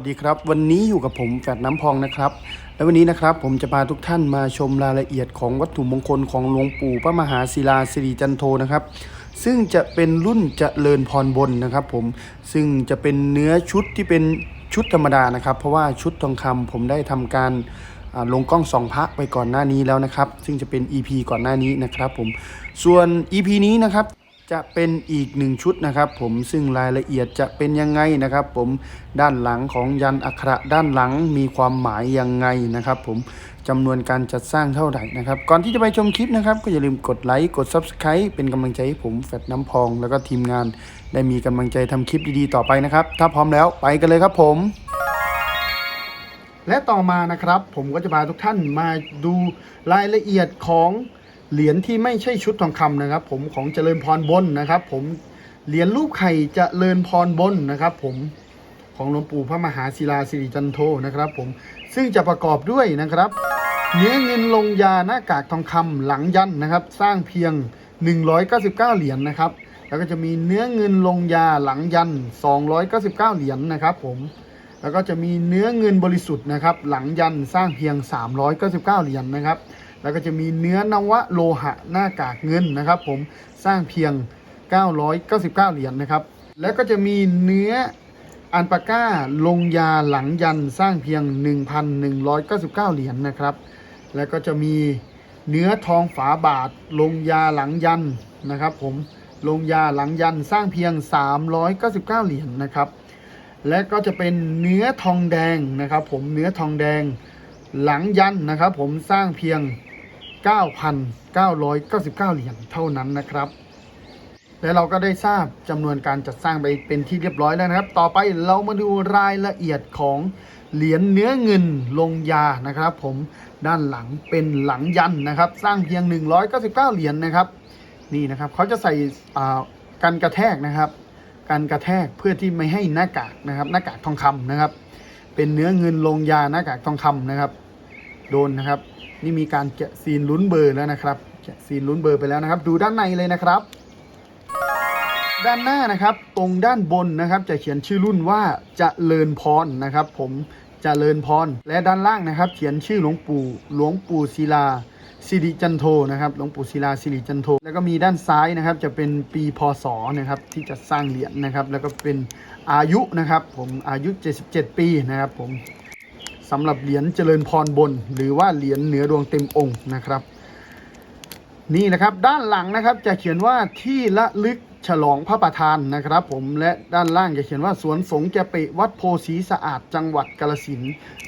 สวัสดีครับ วันนี้อยู่กับผมแฝดน้ำพองนะครับ และวันนี้นะครับผมจะพาทุกท่านมาชมรายละเอียดของวัตถุมงคลของหลวงปู่พระมหาศิลาสิริจันโทนะครับ ซึ่งจะเป็นรุ่นเจริญพรบนนะครับ ผมซึ่งจะเป็นเนื้อชุดที่เป็นชุดธรรมดานะครับ เพราะว่าชุดทองคำผมได้ทำการลงกล้องสองพระไปก่อนหน้านี้แล้วนะครับ ซึ่งจะเป็น EP ก่อนหน้านี้นะครับผมส่วน EP นี้นะครับ จะเป็นอีกหนึ่งชุดนะครับ ผมซึ่งรายละเอียดจะเป็นยังไงนะครับ ผมด้านหลังของยันอักขระด้านหลังมีความหมายยังไงนะครับ ผมจำนวนการจัดสร้างเท่าไหร่นะครับ ก่อนที่จะไปชมคลิปนะครับ ก็อย่าลืมกดไลค์กด Subscribe เป็นกำลังใจให้ผมแฟดน้ำพอง แล้วก็ทีมงานได้มีกำลังใจทำคลิปดีๆต่อไปนะครับ ถ้าพร้อมแล้วไปกันเลยครับผมและต่อมานะครับ ผมก็จะพาทุกท่านมาดูรายละเอียดของ เหรียญที่ไม่ใช่ชุดทองคำนะครับ ผมของเจริญพรบนนะครับ ผมเหรียญรูปไข่เจริญพรบนนะครับ ผมของหลวงปู่พระมหาศิลาสิริจันโทนะครับ ผมซึ่งจะประกอบด้วยนะครับเนื้อเงินลงยาหน้ากากทองคำหลังยันนะครับ สร้างเพียง 199 เหรียญนะครับ แล้วก็จะมีเนื้อเงินลงยาหลังยัน 299 เหรียญนะครับ ผมแล้วก็จะมีเนื้อเงินบริสุทธิ์นะครับ หลังยันสร้างเพียง 399 เหรียญนะครับ แล้วก็จะมีเนื้อนวะโลหะหน้ากากเงินนะครับ ผมสร้างเพียง 999 เหรียญนะครับ แล้วก็จะมีเนื้ออันปาก้าลงยาหลังยันสร้างเพียง 1,199 เหรียญนะครับ แล้วก็จะมีเนื้อทองฝาบาท ลงยาหลังยันนะครับ ผมลงยาหลังยันสร้างเพียง 399 เหรียญนะครับ และก็จะเป็นเนื้อทองแดงนะครับ ผมเนื้อทองแดงหลังยันนะครับ ผมสร้างเพียง 9,999 เหรียญเท่านั้นนะครับ และเราก็ได้ทราบจำนวนการจัดสร้างไปเป็นที่เรียบร้อยแล้วนะครับ ต่อไปเรามาดูรายละเอียดของเหรียญเนื้อเงินลงยานะครับ ผมด้านหลังเป็นหลังยันนะครับ สร้างเพียง 199 เหรียญนะครับ นี่นะครับเขาจะใส่อ่ากันกระแทกนะครับการกระแทกเพื่อที่ไม่ให้หน้ากากนะครับ หน้ากากทองคำนะครับ เป็นเนื้อเงินลงยาหน้ากากทองคำนะครับ โดนนะครับ นี่มีการแกะซีนลุ้นเบอร์แล้วนะครับ แกะซีนลุ้นเบอร์ไปแล้วนะครับ ดูด้านในเลยนะครับ ด้านหน้านะครับ ตรงด้านบนนะครับ จะเขียนชื่อรุ่นว่าจะเลิญพรนะครับ ผมจะเลิญพร และด้านล่างนะครับ เขียนชื่อหลวงปู่หลวงปู่ศิลาสิริจันโทนะครับหลวงปู่ศิลาสิริจันโท แล้วก็มีด้านซ้ายนะครับ จะเป็นปีพศนะครับ ที่จะสร้างเหรียญนะครับ แล้วก็เป็นอายุนะครับ ผมอายุ 77 ปีนะครับ ผม สำหรับเหรียญเจริญพรบน หรือว่าเหรียญเหนือดวงเต็มองค์นะครับ นี่นะครับด้านหลังนะครับจะเขียนว่าที่ละลึกฉลองพระประธานนะครับ ผมและด้านล่างจะเขียนว่าสวนสงฆ์แกเปะวัดโพสีสะอาดจังหวัดกาลสิน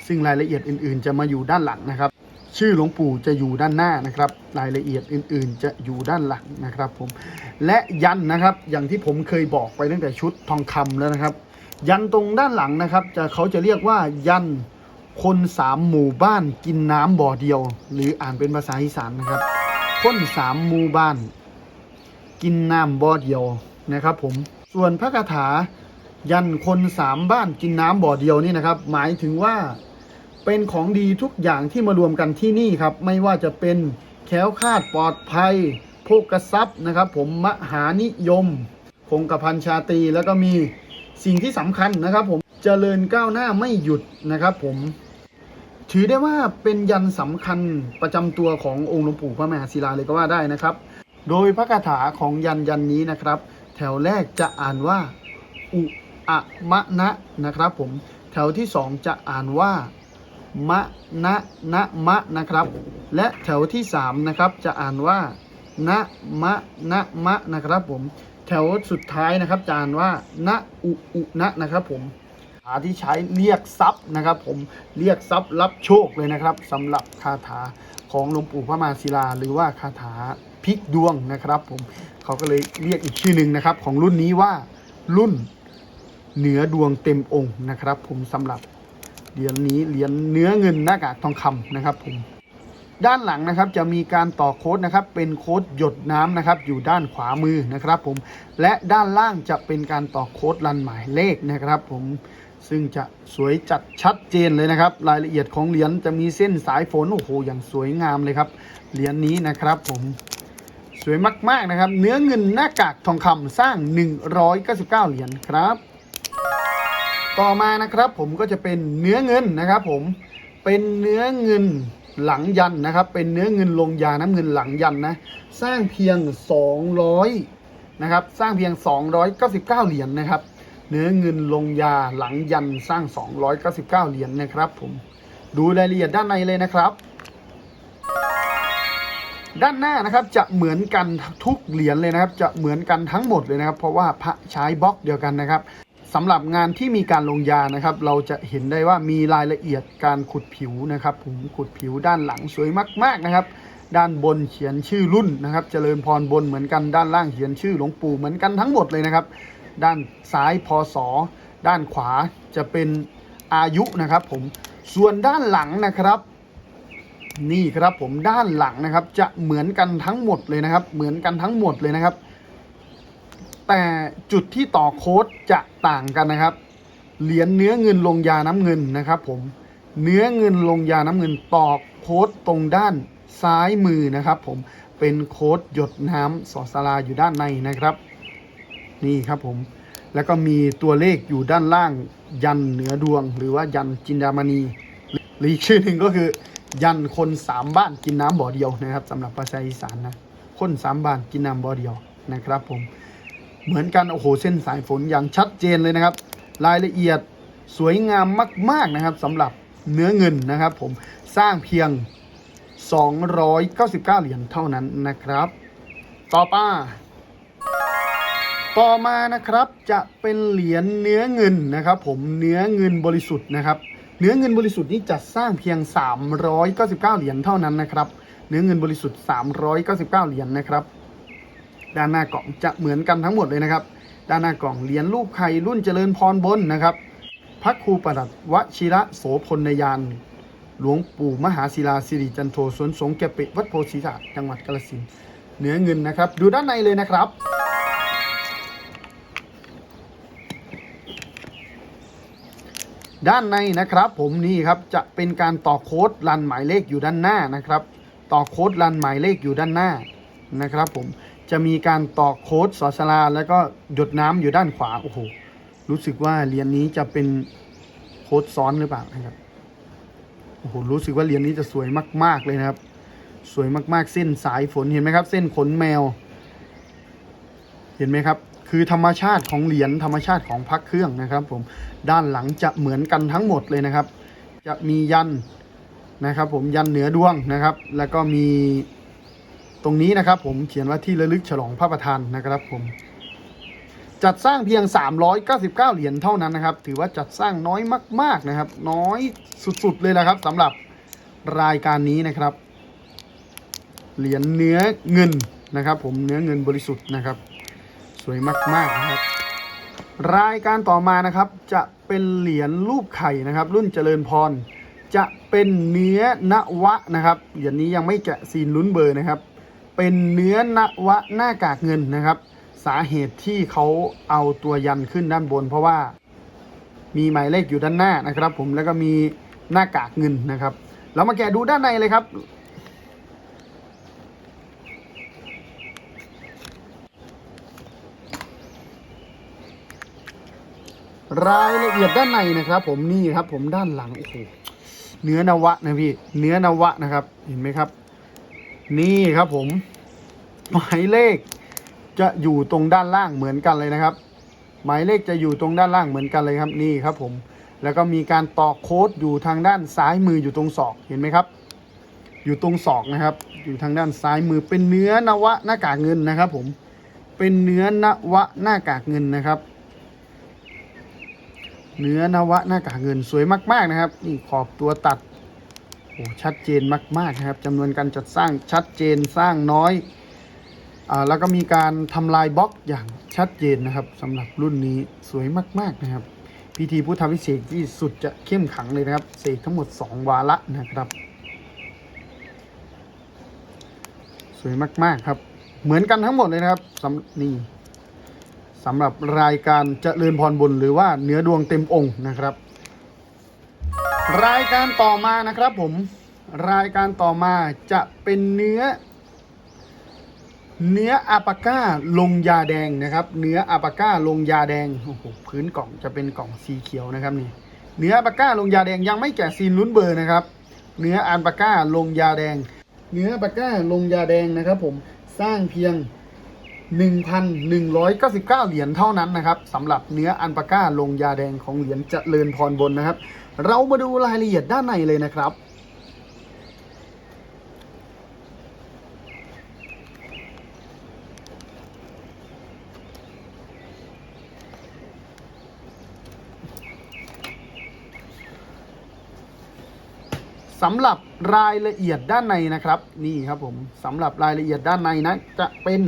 ซึ่งรายละเอียดอื่น ๆ จะมาอยู่ด้านหลังนะครับ ชื่อหลวงปู่จะอยู่ด้านหน้านะครับ รายละเอียดอื่น ๆ จะอยู่ด้านหลังนะครับ ผมและยันนะครับอย่างที่ผมเคยบอกไปตั้งแต่ชุดทองคำแล้วนะครับ ยันตรงด้านหลังนะครับ จะเขาจะเรียกว่ายัน คนสามหมู่บ้านกินน้ำบ่อเดียว หรืออ่านเป็นภาษาอีสานนะครับ คนสามหมู่บ้าน กินน้ำบ่อเดียวนะครับ ผมส่วนพระคาถายันคนสามบ้านกินน้ำบ่อเดียวนี่นะครับ หมายถึงว่าเป็นของดีทุกอย่างที่มารวมกันที่นี่ครับ ไม่ว่าจะเป็นแค้วคาดปลอดภัยโภกทรัพย์นะครับ ผมมหานิยม คงกระพันชาตรีแล้วก็มีสิ่งที่สำคัญนะครับ ผมเจริญก้าวหน้าไม่หยุดนะครับ ผม ถือได้ว่าเป็นยันสำคัญประจำตัวขององค์หลวงปู่พระมหาศิลาเลยก็ว่าได้นะครับ โดยพระคาถาของยันยันนี้นะครับ แถวแรกจะอ่านว่า อุอะมะนะนะครับ ผมแถวที่สองจะอ่านว่ามะนะนะมะนะครับ และแถวที่สามนะครับจะอ่านว่านะมะนะมะนะครับ ผมแถวสุดท้ายนะครับจะอ่านว่านะอุอุนะนะครับผม คาถาที่ใช้เรียกทรัพย์นะครับ ผมเรียกทรัพย์รับโชคเลยนะครับสำหรับคาถาของหลวงปู่พระมาศิลา หรือว่าคาถาพลิกดวงนะครับ ผมเขาก็เลยเรียกอีกชื่อหนึ่งนะครับ ของรุ่นนี้ว่ารุ่นเหนือดวงเต็มองค์นะครับ ผมสำหรับเหรียญนี้เหรียญเนื้อเงินหน้ากากทองคำนะครับ ผมด้านหลังนะครับจะมีการต่อโค้ดนะครับ เป็นโค้ดหยดน้ำนะครับ อยู่ด้านขวามือนะครับ ผมและด้านล่างจะเป็นการต่อโค้ดรันหมายเลขนะครับ ผม ซึ่งจะสวยจัดชัดเจนเลยนะครับ รายละเอียดของเหรียญจะมีเส้นสายฝนโอ้โหอย่างสวยงามเลยครับเหรียญนี้นะครับผมสวยมาก ๆ นะครับ เนื้อเงินหน้ากากทองคำสร้าง 199 เหรียญครับ ต่อมานะครับผมก็จะเป็นเนื้อเงินนะครับผมเป็นเนื้อเงินหลังยันนะครับ เป็นเนื้อเงินลงยาน้ำเงินหลังยันนะสร้างเพียง 200นะครับสร้างเพียง 299 เหรียญนะครับ เนื้อเงินลงยาหลังยันสร้าง 299 เหรียญนะครับผมดูรายละเอียดด้านในเลยนะครับ ด้านหน้านะครับจะเหมือนกันทุกเหรียญเลยนะครับ จะเหมือนกันทั้งหมดเลยนะครับ เพราะว่าพระใช้บล็อกเดียวกันนะครับสำหรับงานที่มีการลงยานะครับ เราจะเห็นได้ว่ามีรายละเอียดการขุดผิวนะครับ ผมขุดผิวด้านหลังสวยมาก ๆนะครับ ด้านบนเขียนชื่อรุ่นนะครับ เจริญพรบนเหมือนกันด้านล่างเขียนชื่อหลวงปู่เหมือนกันทั้งหมดเลยนะครับ ด้านซ้ายพศด้านขวาจะเป็นอายุนะครับผมส่วนด้านหลังนะครับ นี่ครับผมด้านหลังนะครับ จะเหมือนกันทั้งหมดเลยนะครับ เหมือนกันทั้งหมดเลยนะครับ แต่จุดที่ต่อโค้ดจะต่างกันนะครับ เหรียญเนื้อเงินลงยาน้ำเงินนะครับ ผมเนื้อเงินลงยาน้ำเงินต่อโค้ดตรงด้านซ้ายมือนะครับ ผมเป็นโค้ดหยดน้ำสอสลาอยู่ด้านในนะครับ นี่ครับผม แล้วก็มีตัวเลขอยู่ด้านล่างยันเหนือดวง หรือว่ายันจินดามณีหรืออีกชื่อหนึ่งก็คือ ยันคนสามบ้านกินน้ำบ่อเดียวนะครับสำหรับภาษาอีสานนะคนสามบ้านกินน้ำบ่อเดียวนะครับ ผม เหมือนกันโอ้โหเส้นสายฝนอย่างชัดเจนเลยนะครับ รายละเอียดสวยงามมาก ๆนะครับสำหรับเนื้อเงินนะครับ ผมสร้างเพียง 299 เหรียญเท่านั้นนะครับ ต่อมา ต่อมานะครับจะเป็นเหรียญเนื้อเงินนะครับ ผมเนื้อเงินบริสุทธิ์นะครับ เนื้อเงินบริสุทธิ์นี้จัดสร้างเพียง 399 เหรียญเท่านั้นนะครับ เนื้อเงินบริสุทธิ์ 399 เหรียญนะครับ ด้านหน้ากล่องจะเหมือนกันทั้งหมดเลยนะครับ ด้านหน้ากล่องเหรียญรูปไข่รุ่นเจริญพรบนนะครับพระครูประหลัดวชิระโสพลนยานหลวงปู่มหาศิลาสิริจันโทสวนสงแกปิวัดโพธิสัตว์จังหวัดกาฬสินธุ์เนื้อเงินนะครับ ดูด้านในเลยนะครับ ด้านในนะครับผมนี่ครับจะเป็นการต่อโค้ดรันหมายเลขอยู่ด้านหน้านะครับ ต่อโค้ดรันหมายเลขอยู่ด้านหน้านะครับ ผมจะมีการต่อโค้ดสอสลาแล้วก็หยดน้ำอยู่ด้านขวาโอ้โหรู้สึกว่าเหรียญนี้จะเป็นโค้ดซ้อนหรือเปล่านะครับโอ้โหรู้สึกว่าเหรียญนี้จะสวยมาก ๆเลยนะครับ สวยมากๆเส้นสายฝนเห็นไหมครับ เส้นขนแมว เห็นไหมครับ คือธรรมชาติของเหรียญธรรมชาติของพักเครื่องนะครับผมด้านหลังจะเหมือนกันทั้งหมดเลยนะครับ จะมียันนะครับ ผมยันเหนือดวงนะครับ แล้วก็มีตรงนี้นะครับ ผมเขียนว่าที่ระลึกฉลองพระประธานนะครับ ผมจัดสร้างเพียง 399 เหรียญเท่านั้นนะครับ ถือว่าจัดสร้างน้อยมาก ๆนะครับ น้อยสุดๆเลยนะครับสำหรับรายการนี้นะครับ เหรียญเนื้อเงินนะครับ ผมเนื้อเงินบริสุทธิ์นะครับ สวยมากๆนะครับ รายการต่อมานะครับจะเป็นเหรียญรูปไข่นะครับ รุ่นเจริญพร จะเป็นเนื้อนวะนะครับเหรียญนี้ยังไม่แกะซีนลุ้นเบอร์นะครับ เป็นเนื้อนวะหน้ากากเงินนะครับ สาเหตุที่เขาเอาตัวยันขึ้นด้านบน เพราะว่ามีหมายเลขอยู่ด้านหน้านะครับ ผมแล้วก็มีหน้ากากเงินนะครับ เรามาแกะดูด้านในเลยครับ รายละเอียดด้านในนะครับ ผมนี่ครับ ผมด้านหลังโอ้โหเนื้อนวะนะพี่เนื้อนวะนะครับ เห็นไหมครับ นี่ครับผม หมายเลข จะอยู่ตรงด้านล่างเหมือนกันเลยนะครับ หมายเลขจะอยู่ตรงด้านล่างเหมือนกันเลยครับนี่ครับ ผม แล้วก็มีการต่อโค้ดอยู่ทางด้านซ้ายมืออยู่ตรงศอกเห็นไหมครับ อยู่ตรงศอกนะครับ อยู่ทางด้านซ้ายมือเป็นเนื้อนวะหน้ากากเงินนะครับ ผมเป็นเนื้อนวะหน้ากากเงินนะครับ เนื้อนวะหน้ากากเงินสวยมากๆนะครับ นี่ขอบตัวตัดโอ้ชัดเจนมากๆนะครับจำนวนการจัดสร้างชัดเจนสร้างน้อยอ่าแล้วก็มีการทำลายบล็อกอย่างชัดเจนนะครับสำหรับรุ่นนี้สวยมากๆนะครับ พิธีพุทธวิเศษที่สุดจะเข้มขังเลยนะครับเสกทั้งหมด 2 วาระนะครับ สวยมากๆครับ เหมือนกันทั้งหมดเลยนะครับสำนี่ สำหรับรายการเจริญพรบุญหรือว่าเนื้อดวงเต็มองค์นะครับ รายการต่อมานะครับผมรายการต่อมาจะเป็นเนื้อ เนื้ออาปาก้าลงยาแดงนะครับ เนื้ออาปาก้าลงยาแดงโอ้โหพื้นกล่องจะเป็นกล่องสีเขียวนะครับนี่เนื้ออาปาก้าลงยาแดงยังไม่แกะซีนลุ้นเบอร์นะครับ เนื้ออันปาก้าลงยาแดง เนื้อปาก้าลงยาแดงนะครับ ผมสร้างเพียง 1,199 เหรียญเท่านั้นนะครับสำหรับเนื้ออันปาก้าลงยาแดงของเหรียญเจริญพรบนนะครับ เรามาดูรายละเอียดด้านในเลยนะครับสำหรับรายละเอียดด้านในนะครับ นี่ครับผมสำหรับรายละเอียดด้านในนะ จะเป็น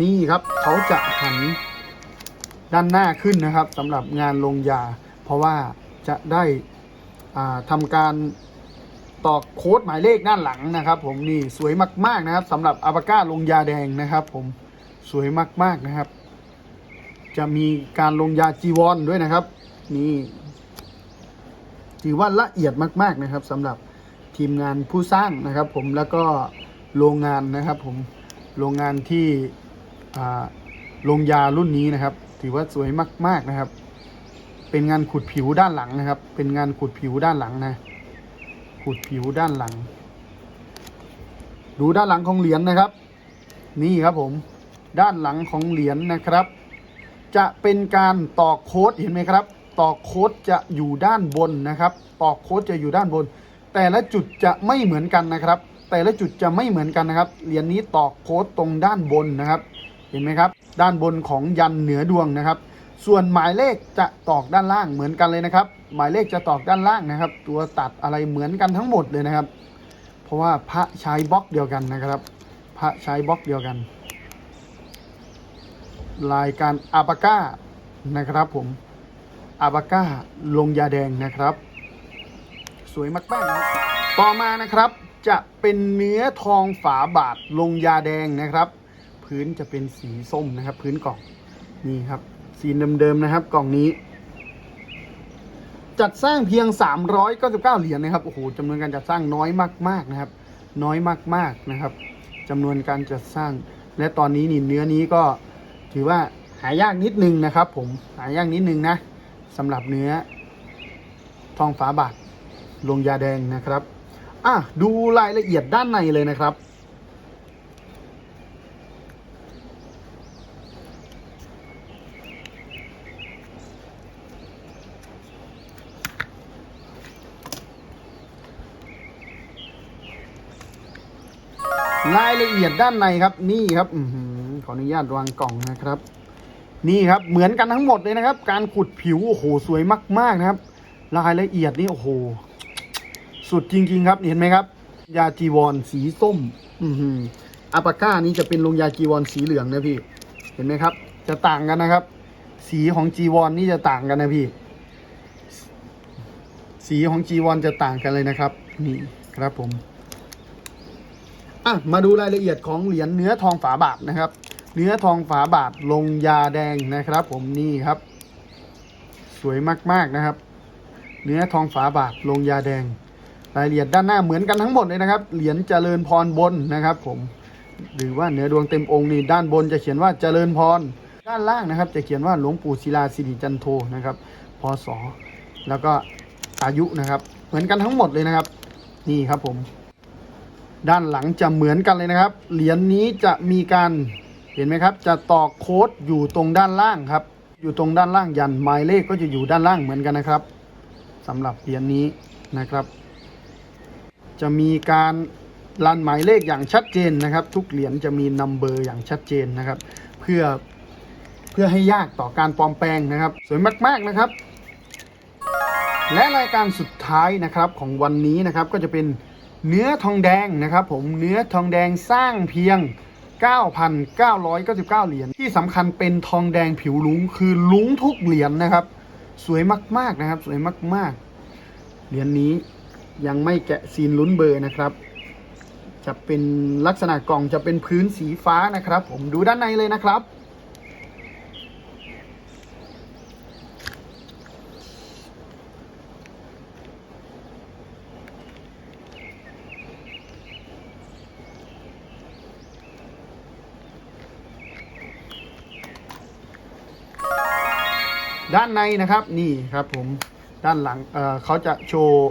นี่ครับเขาจะหันด้านหน้าขึ้นนะครับสำหรับงานลงยา เพราะว่าจะได้ทำการตอกโค้ดหมายเลขด้านหลังนะครับ ผมนี่สวยมาก ๆนะครับสำหรับอาปาก้าลงยาแดงนะครับ ผมสวยมาก ๆนะครับ จะมีการลงยาจีวรด้วยนะครับ นี่ถือว่าละเอียดมาก ๆนะครับสำหรับทีมงานผู้สร้างนะครับ ผมแล้วก็โรงงานนะครับ ผมโรงงานที่ ลงยารุ่นนี้นะครับ ถือว่าสวยมาก ๆนะครับ เป็นงานขุดผิวด้านหลังนะครับ เป็นงานขุดผิวด้านหลังนะขุดผิวด้านหลัง ดูด้านหลังของเหรียญนะครับ นี่ครับผม ด้านหลังของเหรียญนะครับ จะเป็นการตอกโค้ดเห็นไหมครับ ตอกโค้ดจะอยู่ด้านบนนะครับ ตอกโค้ดจะอยู่ด้านบน แต่ละจุดจะไม่เหมือนกันนะครับ แต่ละจุดจะไม่เหมือนกันนะครับ เหรียญนี้ตอกโค้ดตรงด้านบนนะครับ เห็นไหมครับ ด้านบนของยันเหนือดวงนะครับ ส่วนหมายเลขจะตอกด้านล่างเหมือนกันเลยนะครับ หมายเลขจะตอกด้านล่างนะครับ ตัวตัดอะไรเหมือนกันทั้งหมดเลยนะครับ เพราะว่าพระใช้บล็อกเดียวกันนะครับ พระใช้บล็อกเดียวกันรายการอาปาก้านะครับผมอาปาก้าลงยาแดงนะครับ สวยมากๆนะต่อมานะครับจะเป็นเนื้อทองฝาบาทลงยาแดงนะครับ พื้นจะเป็นสีส้มนะครับ พื้นกล่องนี่ครับ สีเดิมๆนะครับ กล่องนี้ จัดสร้างเพียง 399 เหรียญนะครับโอ้โหจำนวนการจัดสร้างน้อยมาก ๆนะครับ น้อยมากๆนะครับจำนวนการจัดสร้าง และตอนนี้นี่เนื้อนี้ก็ถือว่าหายากนิดนึงนะครับ ผมหายากนิดนึงนะสำหรับเนื้อ ทองฝาบาทลงยาแดงนะครับ อะดูรายละเอียดด้านในเลยนะครับ รายละเอียดด้านในครับ นี่ครับอขออนุญาตวางกล่องนะครับ นี่ครับเหมือนกันทั้งหมดเลยนะครับ การขุดผิวโอ้โหสวยมาก ๆนะครับ รายละเอียดนี่โอ้โห สุดจริง ๆ ครับเห็นไหมครับ ยาจีวรสีส้ม อือออาปาก้านี้จะเป็นลงยาจีวรสีเหลืองนะพี่ เห็นไหมครับ จะต่างกันนะครับ สีของจีวรนี่จะต่างกันนะพี่ สีของจีวรจะต่างกันเลยนะครับ นี่ครับผม อะมาดูรายละเอียดของเหรียญเนื้อทองฝาบาทนะครับ เนื้อทองฝาบาทลงยาแดงนะครับ ผมนี่ครับ สวยมากๆนะครับ เนื้อทองฝาบาทลงยาแดง รายละเอียดด้านหน้าเหมือนกันทั้งหมดเลยนะครับเหรียญเจริญพรบนนะครับ ผมหรือว่าเหนือดวงเต็มองค์นี่ด้านบนจะเขียนว่าเจริญพร ด้านล่างนะครับ จะเขียนว่าหลวงปู่ศิลาสิริจันโทนะครับพศแล้วก็อายุนะครับ เหมือนกันทั้งหมดเลยนะครับ นี่ครับผม ด้านหลังจะเหมือนกันเลยนะครับ เหรียญนนี้จะมีการเห็นไหมครับ จะต่อโค้ดอยู่ตรงด้านล่างครับ อยู่ตรงด้านล่างยันหมายเลขก็จะอยู่ด้านล่างเหมือนกันนะครับสำหรับเหรียญนนี้นะครับ จะมีการรันหมายเลขอย่างชัดเจนนะครับ ทุกเหรียญจะมีนัมเบอร์อย่างชัดเจนนะครับ เพื่อเพื่อให้ยากต่อการปลอมแปลงนะครับ สวยมาก ๆนะครับ และรายการสุดท้ายนะครับของวันนี้นะครับก็จะเป็น เนื้อทองแดงนะครับผมเนื้อทองแดงสร้างเพียง 9,999 เหรียญที่สำคัญเป็นทองแดงผิวลุ้งคือลุ้งทุกเหรียญนะครับ สวยมากๆนะครับ สวยมากๆ เหรียญนี้ยังไม่แกะซีนลุ้นเบอร์นะครับ จะเป็นลักษณะกล่องจะเป็นพื้นสีฟ้านะครับ ผมดูด้านในเลยนะครับ ด้านในนะครับนี่ครับผมด้านหลังเเขาจะโชว์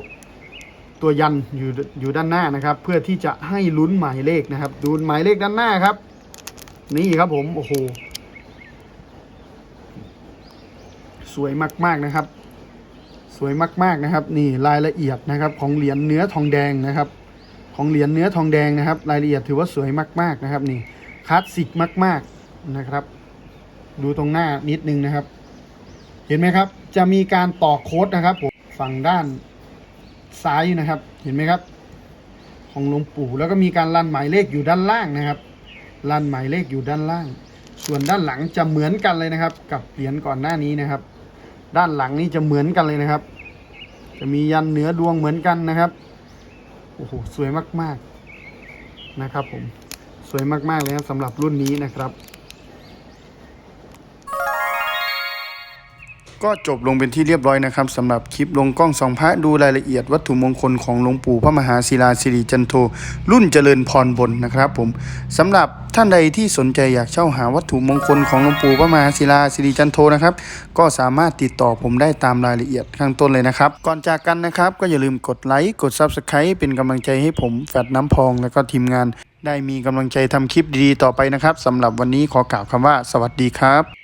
ตัวยันอยู่อยู่ด้านหน้านะครับ เพื่อที่จะให้ลุ้นหมายเลขนะครับ ดูหมายเลขด้านหน้าครับ นี่ครับผมโอ้โหสวยมาก ๆนะครับ สวยมาก ๆนะครับ นี่รายละเอียดนะครับของเหรียญเนื้อทองแดงนะครับ ของเหรียญเนื้อทองแดงนะครับ รายละเอียดถือว่าสวยมาก ๆนะครับ นี่คลาสสิกมาก ๆนะครับ ดูตรงหน้านิดนึงนะครับ เห็นไหมครับ จะมีการต่อโค้ดนะครับผมฝั่งด้านซ้ายนะครับ เห็นไหมครับ ของหลวงปู่แล้วก็มีการลันหมายเลขอยู่ด้านล่างนะครับลันหมายเลขอยู่ด้านล่าง ส่วนด้านหลังจะเหมือนกันเลยนะครับ กับเหรียญก่อนหน้านี้นะครับ ด้านหลังนี้จะเหมือนกันเลยนะครับ จะมียันเหนือดวงเหมือนกันนะครับโอ้โหสวยมากๆนะครับผมสวยมากๆเลยครับสำหรับรุ่นนี้นะครับ ก็จบลงเป็นที่เรียบร้อยนะครับสำหรับคลิปลงกล้องสองพระดูรายละเอียดวัตถุมงคลของหลวงปู่พระมหาศิลาสิริจันโทรุ่นเจริญพรบนนะครับผมสำหรับท่านใดที่สนใจอยากเช่าหาวัตถุมงคลของหลวงปู่พระมหาศิลาสิริจันโทนะครับก็สามารถติดต่อผมได้ตามรายละเอียดข้างต้นเลยนะครับ ก่อนจากกันนะครับก็อย่าลืมกดไลค์กด Subscribe เป็นกำลังใจให้ผมแฟดน้ำพองแล้วก็ทีมงาน ได้มีกำลังใจทำคลิปดีๆต่อไปนะครับสำหรับวันนี้ขอกล่าวคำว่า สวัสดีครับ